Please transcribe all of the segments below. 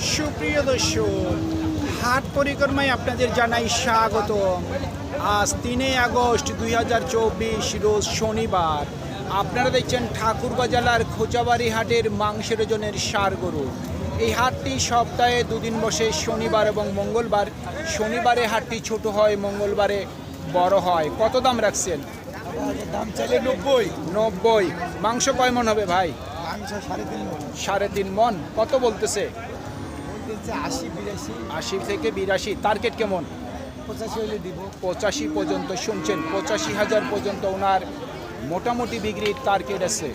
সুপ্রিয় দর্শক হাট পরিক্রমায় আপনাদের জানাই স্বাগত। আজ তিনই আগস্ট দুই হাজার চব্বিশ রোজ শনিবার। আপনারা দেখছেন ঠাকুরগাঁ জেলার খোঁচাবাড়ি হাটের মাংসের ওজনের সার গরু। এই হাটটি সপ্তাহে দুদিন বসে শনিবার এবং মঙ্গলবার। শনিবারে হাটটি ছোট হয় মঙ্গলবারে বড় হয়। কত দাম রাখছেন? দাম চাইলে নব্বই। নব্বই। মাংস কয় মন হবে ভাই? তিন মন। সাড়ে তিন মন। কত বলতেছে? বলতেছে আশি বিরাশি। আশি থেকে বিরাশি। টার্গেট কেমন? পঁচাশি হলে দিব। পঁচাশি পর্যন্ত শুনছেন। পঁচাশি হাজার পর্যন্ত ওনার মোটামুটি বিক্রির টার্গেট আছে।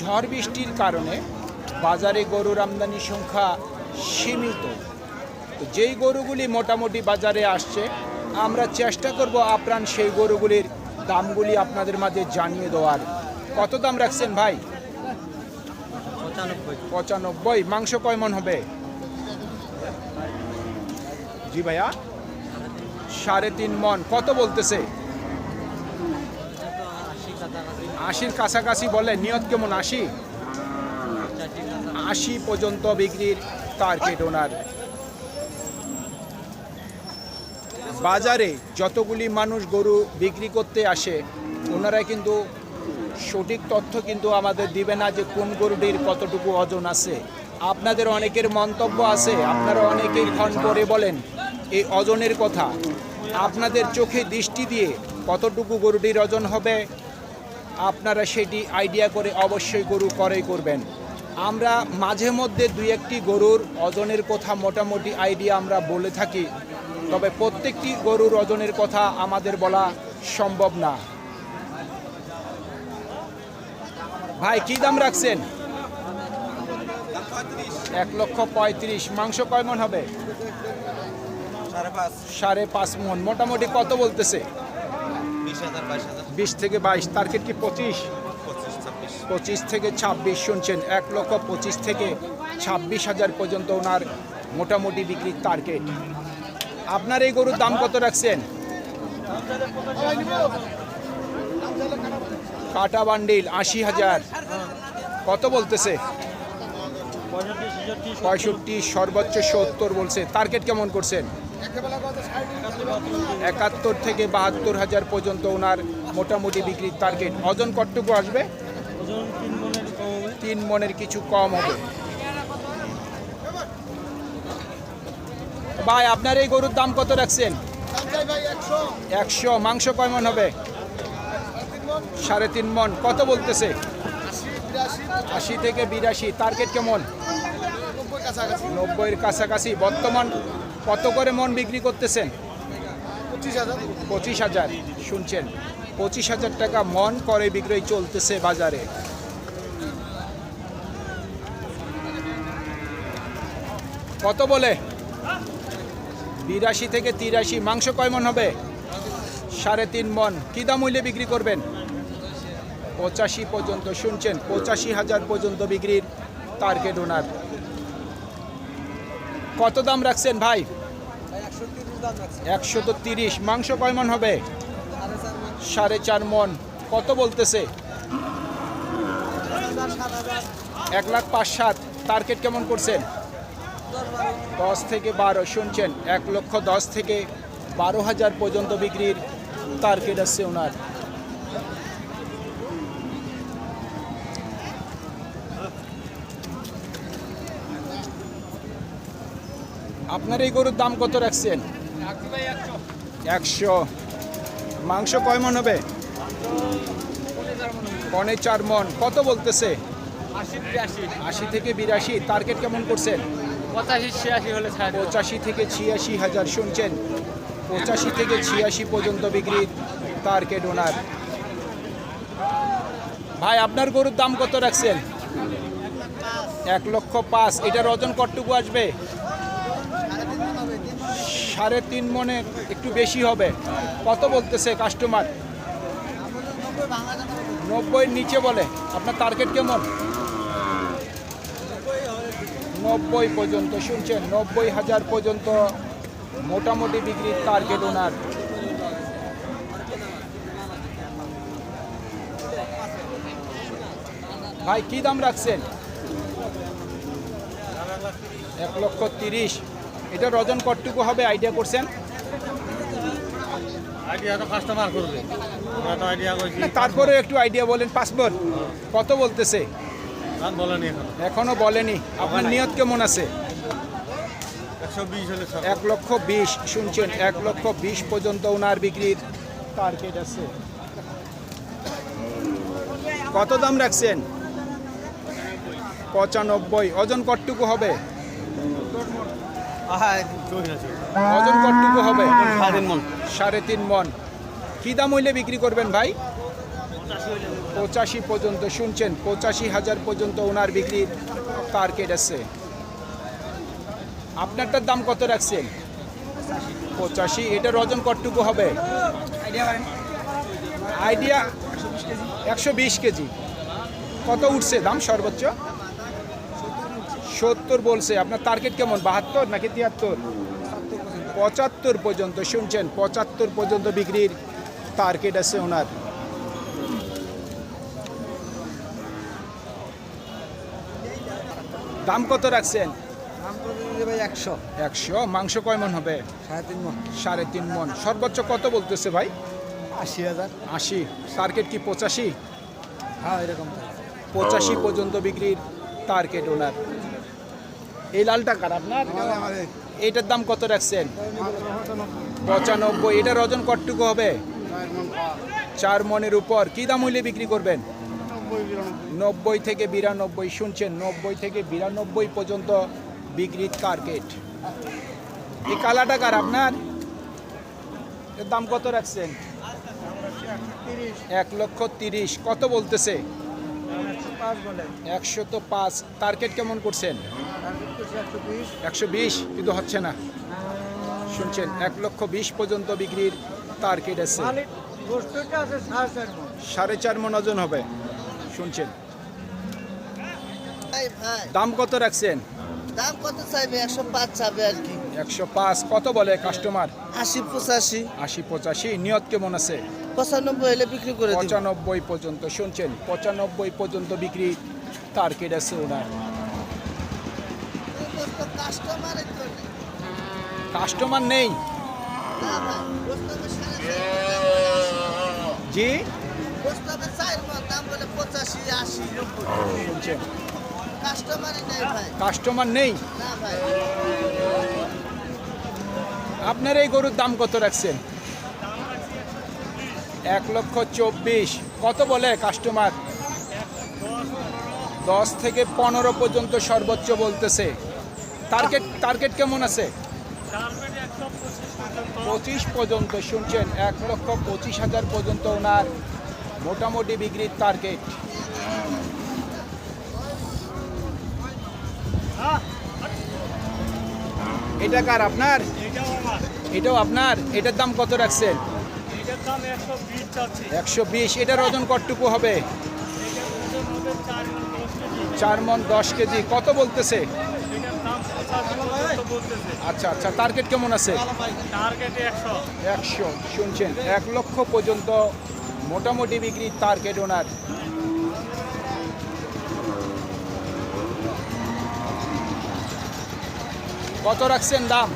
ঝড় বৃষ্টির কারণে বাজারে গরুর আমদানি সংখ্যা সীমিত। তো যেই গরুগুলি মোটামুটি বাজারে আসছে আমরা চেষ্টা করব আপ্রাণ সেই গরুগুলির দামগুলি আপনাদের মাঝে জানিয়ে দেওয়ার। কত দাম রাখছেন ভাই? পঁচানব্বই। মাংস কয় মন হবে? জি ভাইয়া। সাড়ে তিন মন। কত বলতেছে? আশির কাছাকাছি বলে। নিয়ত কেমন? আশি? আশি পর্যন্ত বিক্রির টার্গেট ওনার বাজারে যতগুলি মানুষ গরু বিক্রি করতে আসে ওনারা কিন্তু সঠিক তথ্য কিন্তু আমাদের দিবে না যে কোন গরুটির কতটুকু ওজন আছে। আপনাদের অনেকের মন্তব্য আছে, আপনারা অনেকেই ক্ষণ করে বলেন, এই ওজনের কথা। আপনাদের চোখে দৃষ্টি দিয়ে কতটুকু গরুটির ওজন হবে, আপনারা সেটি আইডিয়া করে অবশ্যই গরু ক্রয় করবেন। আমরা মাঝে মধ্যে দুই একটি গরুর ওজনের কথা মোটামুটি আইডিয়া আমরা বলে থাকি, তবে প্রত্যেকটি গরুর ওজনের কথা আমাদের বলা সম্ভব না। ভাই কি দাম রাখছেন? এক লক্ষ পঁয়ত্রিশ। মাংস কয় মন হবে? সাড়ে পাঁচ। মন। মোটামুটি কত বলতেছে? বিশ থেকে বাইশ। টার্গেট কি পঁচিশ? পঁচিশ পঁচিশ থেকে ছাব্বিশ শুনছেন। এক লক্ষ পঁচিশ থেকে ছাব্বিশ হাজার পর্যন্ত ওনার মোটামুটি বিক্রির টার্গেট। আপনার এই গরুর দাম কত রাখছেন? কাটা বান্ডিল, আশি হাজার। কত বলতেছে? পঁয়ষট্টি, সর্বোচ্চ সত্তর বলছে। টার্গেট কেমন করছেন? একাত্তর থেকে বাহাত্তর হাজার পর্যন্ত ওনার মোটামুটি বিক্রির টার্গেট। ওজন কতটুকু আসবে? তিন মনের কিছু কম হবে। ভাই, আপনার এই গরুর দাম কত রাখছেন? একশো। মাংস কয় মন হবে? সাড়ে তিন মন। কত বলতেছে? আশি থেকে বিরাশি। টার্গেট কেমন? নব্বইয়ের কাছাকাছি। বর্তমান কত করে মন বিক্রি করতেছেন? পঁচিশ হাজার। শুনছেন, পঁচিশ হাজার টাকা মন করে বিক্রয় চলতেছে বাজারে। কত বলে? বিরাশি থেকে তিরাশি। মাংস কয় মন হবে? সাড়ে তিন মন। কী দাম মূল্যে বিক্রি করবেন? পঁচাশি পর্যন্ত শুনছেন, পঁচাশি হাজার পর্যন্ত বিক্রির টার্গেট ওনার। কত দাম রাখছেন ভাই? একশো তো তিরিশ মাংস কয় মন হবে? সাড়ে চার মন। কত বলতেছে? এক লাখ পাঁচ সাত। টার্গেট কেমন করছেন? দশ থেকে বারো শুনছেন। এক লক্ষ দশ থেকে বারো হাজার পর্যন্ত বিক্রির টার্গেট আছে ওনার। আপনার এই গরুর দাম কত রাখছেন? একশো। মাংস কয় মন হবে? পনে চার মন। কত বলতেছে? আশি থেকে বিরাশি। টার্গেট কেমন করছেন? পঁচাশি ছিয়াশি হলে পঁচাশি থেকে ছিয়াশি হাজার শুনছেন। পঁচাশি থেকে ছিয়াশি পর্যন্ত বিক্রির টার্গেট ওনার ভাই, আপনার গরুর দাম কত রাখছেন? এক লক্ষ পাঁচ। এটার ওজন কতটুকু আসবে? সাড়ে তিন মনের একটু বেশি হবে। কত বলতেছে কাস্টমার নব্বইয়ের নিচে বলে। আপনার টার্গেট কেমন? নব্বই পর্যন্ত, শুনছেন? নব্বই হাজার পর্যন্ত মোটামুটি বিক্রির টার্গেট ওনার ভাই, কি দাম রাখছেন? এক লক্ষ তিরিশ। এটা ওজন কতটুকু হবে আইডিয়া করছেন। তারপরে একটু আইডিয়া বলেন পাসপোর্ট কত বলতেছে? এখন। বলেনি। আপনার নিয়ত কেমন আছে? এক লক্ষ বিশ শুনছেন এক লক্ষ বিশ পর্যন্ত ওনার বিক্রির টার্গেট আছে। কত দাম রাখছেন? পঁচানব্বই। ওজন কতটুকু হবে? ওজন কতটুকু হবে? সাড়ে তিন মন। কি দাম হইলে বিক্রি করবেন ভাই? পঁচাশি পর্যন্ত। শুনছেন পঁচাশি হাজার পর্যন্ত ওনার বিক্রির টার্গেট আছে। আপনারটার দাম কত রাখছেন? পঁচাশি। এটার ওজন কতটুকু হবে? আইডিয়া একশো বিশ কেজি। কত উঠছে দাম সর্বোচ্চ? সত্তর বলছে। আপনার টার্গেট কেমন? বাহাত্তর নাকি তিয়াত্তর? পঁচাত্তর পর্যন্ত শুনছেন? পঁচাত্তর পর্যন্ত বিক্রির টার্গেট আছে ওনার। দাম কত রাখছেন? একশো। একশো? মাংস কয় মন হবে? সাড়ে তিন মন। সাড়ে তিন মন। সর্বোচ্চ কত বলতেছে ভাই? আশি হাজার। আশি। টার্গেট কি পঁচাশি? হ্যাঁ এরকম পঁচাশি পর্যন্ত বিক্রির টার্গেট ওনার। এই লালটা কার আপনার? এইটার দাম কত রাখছেন? পঁচানব্বই। এটার ওজন কতটুকু হবে? চার মনের উপর। কি দাম হইলে বিক্রি করবেন? নব্বই থেকে বিরানব্বই শুনছেন নব্বই থেকে বিরানব্বই পর্যন্ত বিক্রির টার্গেট এই কালাটা কার আপনার? এর দাম কত রাখছেন? এক লক্ষ তিরিশ। কত বলতেছে? একশো তো পাঁচ। টার্গেট কেমন করছেন? একশো বিশ? কিন্তু হচ্ছে না। শুনছেন এক লক্ষ বিশ পর্যন্ত বিক্রির টার্গেট আছে। সাড়ে চার মন। মন ওজন হবে। শুনছেন। ভাই ভাই। দাম কত রাখছেন? দাম কত চাইবে? একশো পাঁচ আর কি। একশো পাঁচ। কত বলে কাস্টমার আশি পঁচাশি। আশি পঁচাশি। নিয়ত কেমন আছে? পঁচানব্বই হলে বিক্রি করে পঁচানব্বই পর্যন্ত। শুনছেন পঁচানব্বই পর্যন্ত বিক্রি টার্গেট আছে ওনার। কাস্টমার নেই। জি? কাস্টমার নেই আপনার এই গরুর দাম কত রাখছেন? এক লক্ষ চব্বিশ। কত বলে কাস্টমার দশ থেকে পনেরো পর্যন্ত সর্বোচ্চ বলতেছে। টার্গেট টার্গেট কেমন আছে? পঁচিশ পর্যন্ত। শুনছেন এক লক্ষ পঁচিশ হাজার পর্যন্ত ওনার মোটামুটি বিক্রির টার্গেট এটা কার আপনার? এটাও আপনার? এটার দাম কত রাখছেন? একশো বিশ এটার ওজন কতটুকু হবে? চার মন দশ কেজি কত বলতেছে এটার দাম পঁচাশি পর্যন্ত বলতেছে আচ্ছা আচ্ছা টার্গেট কেমন আছে? একশো। শুনছেন এক লক্ষ পর্যন্ত মোটামুটি বিক্রির টার্গেট ওনার কত রাখছেন দাম?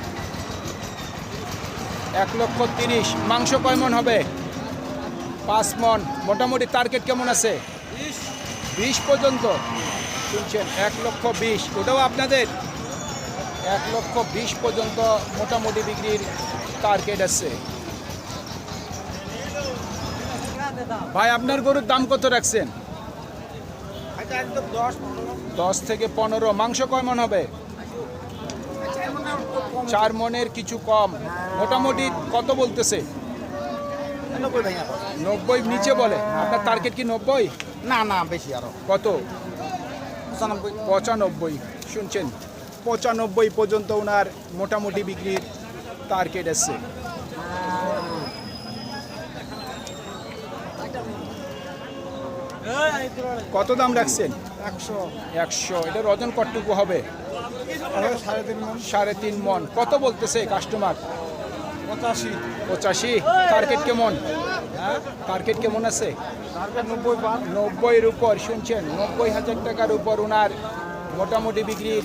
এক লক্ষ তিরিশ। মাংস কয় মন হবে? পাঁচ মন। মোটামুটি টার্গেট কেমন আছে? বিশ পর্যন্ত। শুনছেন এক লক্ষ বিশ। ওটাও আপনাদের? এক লক্ষ বিশ পর্যন্ত মোটামুটি বিক্রির টার্গেট আছে। ভাই আপনার গরুর দাম কত রাখছেন? দশ থেকে পনেরো। মাংস কয় মন হবে? চার মনের কিছু কম। মোটামুটি কত বলতেছে? নব্বই নিচে বলে। আপনার টার্গেট কি নব্বই? না না বেশি আরও। কত? পঁচানব্বই। পঁচানব্বই। শুনছেন? পঁচানব্বই পর্যন্ত ওনার মোটামুটি বিক্রির টার্গেট আছে। কত দাম রাখছেন? একশো। একশো। এটার ওজন কতটুকু হবে? সাড়ে তিন মন। সাড়ে তিন মন। কত বলতেছে কাস্টমার পঁচাশি। পঁচাশি। টার্গেট কেমন? টার্গেট কেমন আছে? নব্বই নব্বইয়ের উপর। শুনছেন? নব্বই হাজার টাকার উপর ওনার মোটামুটি বিক্রির